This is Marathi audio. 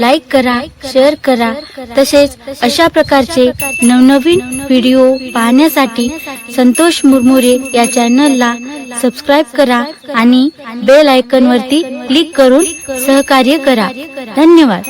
लाईक करा शेअर करा तसेच अशा प्रकारचे नवनवीन व्हिडिओ पाहण्यासाठी संतोष मुरमुरे या चॅनलला सबस्क्राईब करा आणि बेल आयकॉन वरती क्लिक करून सहकार्य करा. धन्यवाद.